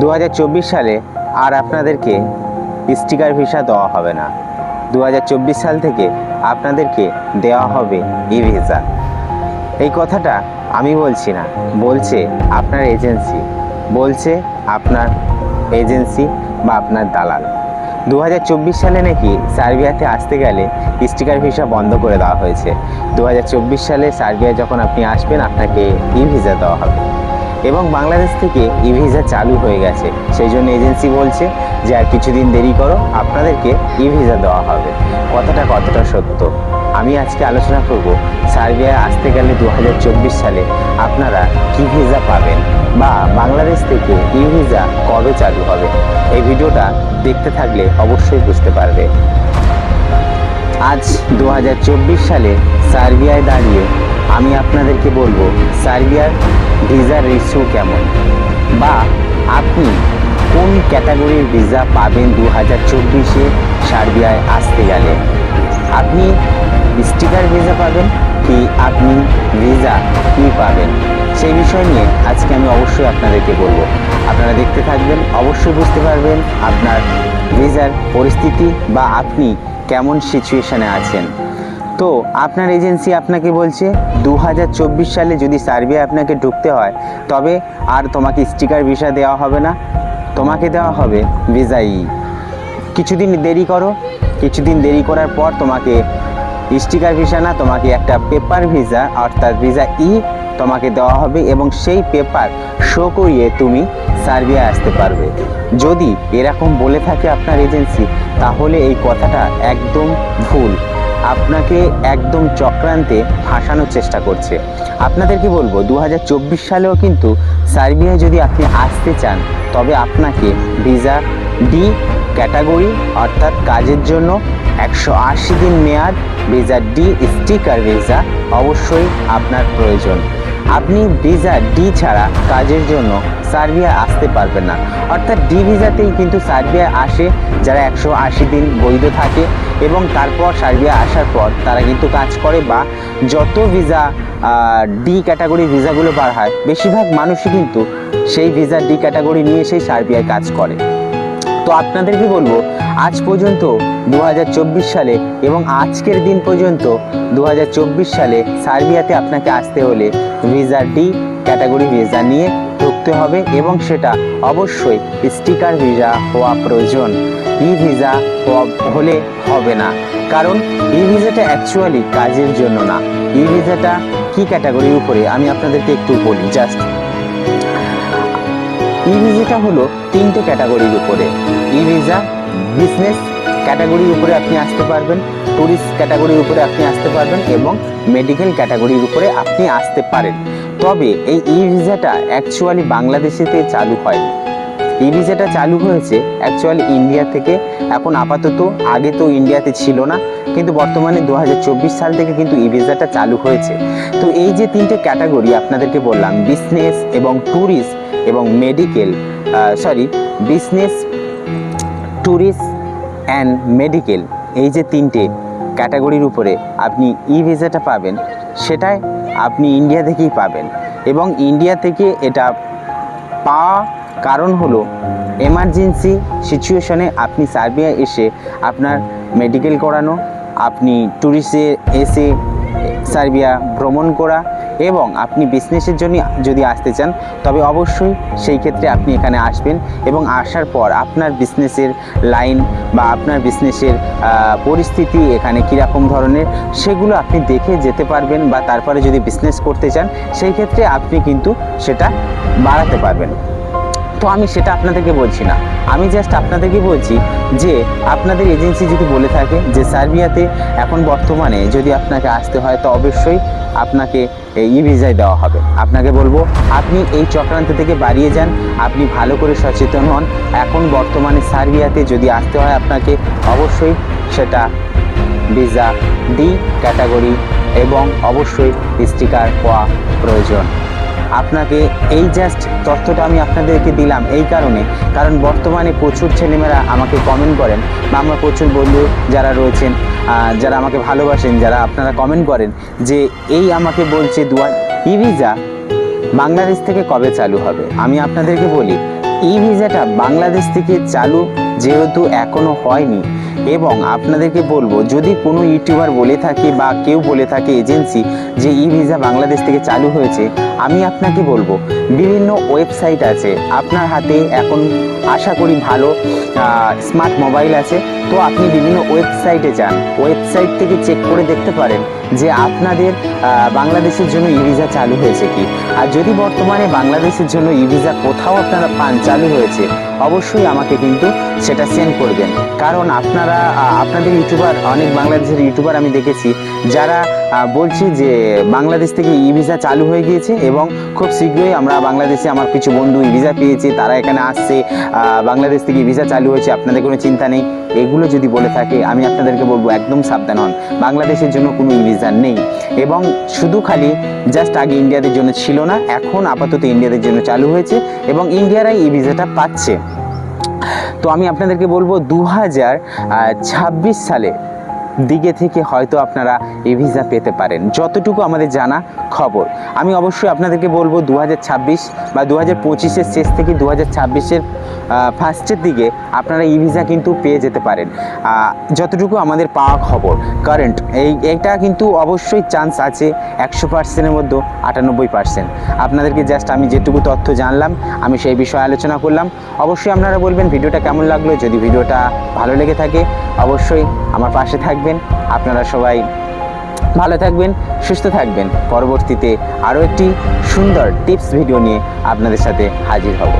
দু হাজার চব্বিশ সালে আর আপনাদেরকে স্টিকার ভিসা দেওয়া হবে না। দু হাজার চব্বিশ সাল থেকে আপনাদেরকে দেওয়া হবে ই ভিসা এই কথাটা আমি বলছি না, বলছে আপনার এজেন্সি, বলছে আপনার এজেন্সি বা আপনার দালাল। দু হাজার চব্বিশ সালে নাকি সার্বিয়াতে আসতে গেলে স্টিকার ভিসা বন্ধ করে দেওয়া হয়েছে। দু হাজার চব্বিশ সালে সার্বিয়া যখন আপনি আসবেন, আপনাকে ই ভিসা দেওয়া হবে। এবং বাংলাদেশ থেকে ই ভিসা চালু হয়ে গেছে। সেই জন্য এজেন্সি বলছে যে আর কিছুদিন দেরি করো, আপনাদেরকে ই ভিসা দেওয়া হবে। কথাটা কতটা সত্য? আমি আজকে আলোচনা করব সার্বিয়ায় আসতে গেলে দু হাজার চব্বিশ সালে আপনারা কি ভিসা পাবেন বা বাংলাদেশ থেকে ই ভিসা কবে চালু হবে? এই ভিডিওটা দেখতে থাকলে অবশ্যই বুঝতে পারবে। আজ দু হাজার চব্বিশ সালে সার্বিয়ায় দাঁড়িয়ে আমি আপনাদেরকে বলব, সার্বিয়ার ভিসার রেশিও কেমন? বা আপনি কোন ক্যাটাগরির ভিসা পাবেন দু হাজার চব্বিশে সার্বিয়ায় আসতে গেলে? আপনি স্টিকার ভিসা পাবেন কি আপনি ভিসা কি পাবেন? সেই বিষয় নিয়ে আজকে আমি অবশ্যই আপনাদেরকে বলব। আপনারা দেখতে থাকবেন, অবশ্যই বুঝতে পারবেন আপনার ভিসার পরিস্থিতি বা আপনি কেমন সিচুয়েশানে আছেন। তো আপনার এজেন্সি আপনাকে বলছে দু হাজার চব্বিশ সালে যদি সার্বিয়া আপনাকে ঢুকতে হয়, তবে আর তোমাকে স্টিকার ভিসা দেওয়া হবে না। তোমাকে দেওয়া হবে ভিসা ই কিছুদিন দেরি করো। কিছুদিন দেরি করার পর তোমাকে স্টিকার ভিসা না, তোমাকে একটা পেপার ভিসা, অর্থাৎ ভিসা ই তোমাকে দেওয়া হবে এবং সেই পেপার শো করিয়ে তুমি সার্বিয়া আসতে পারবে। যদি এরকম বলে থাকে আপনার এজেন্সি, তাহলে এই কথাটা ভুল আপনাকে একদম চক্রান্তে ফাঁসানোর চেষ্টা করছে। আপনাদেরকে বলব দু হাজার চব্বিশ সালেও কিন্তু সার্বিয়ায় যদি আপনি আসতে চান, তবে আপনাকে ভিসা ডি ক্যাটাগরি অর্থাৎ কাজের জন্য একশো আশি দিন মেয়াদ ভিসা ডি স্টিকার ভিসা অবশ্যই আপনার প্রয়োজন। আপনি ভিসা ডি ছাড়া কাজের জন্য সার্বিয়া আসতে পারবেন না। অর্থাৎ ডি ভিসাতেই কিন্তু সার্বিয়া আসে, যারা একশো আশি দিন বৈধ থাকে এবং তারপর সার্বিয়া আসার পর তারা কিন্তু কাজ করে বা যত ভিসা ডি ক্যাটাগরি ভিসাগুলো বার হয়, বেশিরভাগ মানুষই কিন্তু সেই ভিসা ডি ক্যাটাগরি নিয়ে সেই সার্বিয়ায় কাজ করে। তো আপনাদেরকে বলব আজ পর্যন্ত দু হাজার চব্বিশ সালে এবং আজকের দিন পর্যন্ত দু হাজার চব্বিশ সালে সার্বিয়াতে আপনাকে আসতে হলে ভিসা ডি, ক্যাটাগরি ভিসা নিয়ে ঢুকতে হবে এবং সেটা অবশ্যই স্টিকার ভিসা হওয়া প্রয়োজন। ই ভিসা হলে হবে না। কারণ ই ভিসাটা অ্যাকচুয়ালি কাজের জন্য না। ই ভিসাটা কি ক্যাটাগরির উপরে? আমি আপনাদেরকে একটু বলি। জাস্ট ই ভিসাটা হলো তিনটে ক্যাটাগরির উপরে। ই ভিসা বিজনেস ক্যাটাগরির উপরে আপনি আসতে পারবেন ট্যুরিস্ট ক্যাটাগরির উপরে আপনি আসতে পারবেন এবং মেডিকেল ক্যাটাগরির উপরে আপনি আসতে পারেন। তবে এই ই ভিসাটা অ্যাকচুয়ালি বাংলাদেশেতে চালু হয়নি ই ভিসাটা চালু হয়েছে অ্যাকচুয়ালি ইন্ডিয়া থেকে। এখন আপাতত আগে তো ইন্ডিয়াতে ছিল না, কিন্তু বর্তমানে দু হাজার চব্বিশ সাল থেকে কিন্তু ই ভিসাটা চালু হয়েছে। তো এই যে তিনটে ক্যাটাগরি আপনাদেরকে বললাম বিজনেস এবং ট্যুরিস্ট এবং medical sorry business tourist and medical এই যে তিনটে ক্যাটাগরির উপরে আপনি ই ভিসাটা পাবেন, সেটাই আপনি ইন্ডিয়া থেকেই পাবেন। এবং ইন্ডিয়া থেকে এটা পাওয়া কারণ হলো এমার্জেন্সি সিচুয়েশনে আপনি সার্বিয়া এসে আপনার মেডিকেল করানো, আপনি ট্যুরিস্টে এসে সার্বিয়া ভ্রমণ করা এবং আপনি বিজনেসের জন্য যদি আসতে চান, তবে অবশ্যই সেই ক্ষেত্রে আপনি এখানে আসবেন এবং আসার পর আপনার বিজনেসের লাইন বা আপনার বিজনেসের পরিস্থিতি এখানে কীরকম ধরনের সেগুলো আপনি দেখে যেতে পারবেন বা তারপরে যদি বিজনেস করতে চান, সেই ক্ষেত্রে আপনি কিন্তু সেটা বাড়াতে পারবেন। তো আমি সেটা আপনাদেরকে বলছি না। আমি জাস্ট আপনাদেরকে বলছি যে, আপনাদের এজেন্সি যদি বলে থাকে যে, সার্বিয়াতে এখন বর্তমানে যদি আপনাকে আসতে হয়, তো অবশ্যই আপনাকে ই ভিসায় দেওয়া হবে। আপনাকে বলব, আপনি এই চক্রান্ত থেকে বাড়িয়ে যান, আপনি ভালো করে সচেতন হন। এখন বর্তমানে সার্বিয়াতে যদি আসতে হয় আপনাকে, অবশ্যই সেটা ভিসা ডি ক্যাটাগরি এবং অবশ্যই স্টিকার হওয়া প্রয়োজন। আপনাকে এই জাস্ট তথ্যটা আমি আপনাদেরকে দিলাম এই কারণে। কারণ বর্তমানে প্রচুর ছেলেমেয়েরা আমাকে কমেন্ট করেন বা আমার প্রচুর বন্ধু যারা রয়েছেন যারা আমাকে ভালোবাসেন, যারা আপনারা কমেন্ট করেন যে এই আমাকে বলছে দুয়া ই ভিসা বাংলাদেশ থেকে কবে চালু হবে? আমি আপনাদেরকে বলি ই ভিসাটা বাংলাদেশ থেকে চালু যেহেতু এখনও হয়নি। এবং আপনাদেরকে বলব, যদি কোনো ইউটিউবার বলে থাকে বা কেউ বলে থাকে, এজেন্সি, যে ই ভিসা বাংলাদেশ থেকে চালু হয়েছে, আমি আপনাকে বলব, বিভিন্ন ওয়েবসাইট আছে, আপনার হাতে এখন আশা করি ভালো স্মার্ট মোবাইল আছে। তো আপনি বিভিন্ন ওয়েবসাইটে যান, ওয়েবসাইট থেকে চেক করে দেখতে পারেন যে আপনাদের বাংলাদেশের জন্য ই ভিসা চালু হয়েছে কি। আর যদি বর্তমানে বাংলাদেশের জন্য ই ভিসা কোথাও আপনারা পান, চালু হয়েছে অবশ্যই আমাকে কিন্তু সেটা সেন্ড করবেন। কারণ আপনারা আপনাদের ইউটিউবার অনেক বাংলাদেশের ইউটিউবার আমি দেখেছি, যারা বলছি যে বাংলাদেশ থেকে ই ভিসা চালু হয়ে গিয়েছে এবং খুব শীঘ্রই আমরা বাংলাদেশে আমার কিছু বন্ধু ই ভিসা পেয়েছে, তারা এখানে আসছে বাংলাদেশ থেকে ই ভিসা চালু হয়েছে, আপনাদের কোনো চিন্তা নেই। এগুলো যদি বলে থাকে, আমি আপনাদেরকে বলব, একদম সাবধান হন। বাংলাদেশের জন্য কোনো ই ভিসা নেই। এবং শুধু খালি জাস্ট আগে ইন্ডিয়াদের জন্য ছিল না, এখন আপাতত ইন্ডিয়াদের জন্য চালু হয়েছে এবং ইন্ডিয়ারাই ই ভিসাটা পাচ্ছে। তো আমি আপনাদেরকে বলব দু হাজার ছাব্বিশ সালে দিকে থেকে হয়তো আপনারা এই ভিসা পেতে পারেন। যতটুকু আমাদের জানা খবর। আমি অবশ্যই আপনাদেরকে বলব দু বা দু হাজার শেষ থেকে দু হাজার ছাব্বিশের ফার্স্টের দিকে আপনারা ই ভিসা কিন্তু পেয়ে যেতে পারেন। যতটুকু আমাদের পাওয়া খবর কারেন্ট এই এটা কিন্তু অবশ্যই চান্স আছে একশো পার্সেন্টের মধ্যে, আটানব্বই পার্সেন্ট আপনাদেরকে জাস্ট আমি যেটুকু তথ্য জানলাম, আমি সেই বিষয়ে আলোচনা করলাম। অবশ্যই আপনারা বলবেন, ভিডিওটা কেমন লাগল? যদি ভিডিওটা ভালো লেগে থাকে, অবশ্যই আমার পাশে থাকবেন। আপনারা সবাই ভালো থাকবেন, সুস্থ থাকবেন। পরবর্তীতে আরও একটি সুন্দর টিপস ভিডিও নিয়ে আপনাদের সাথে হাজির হব।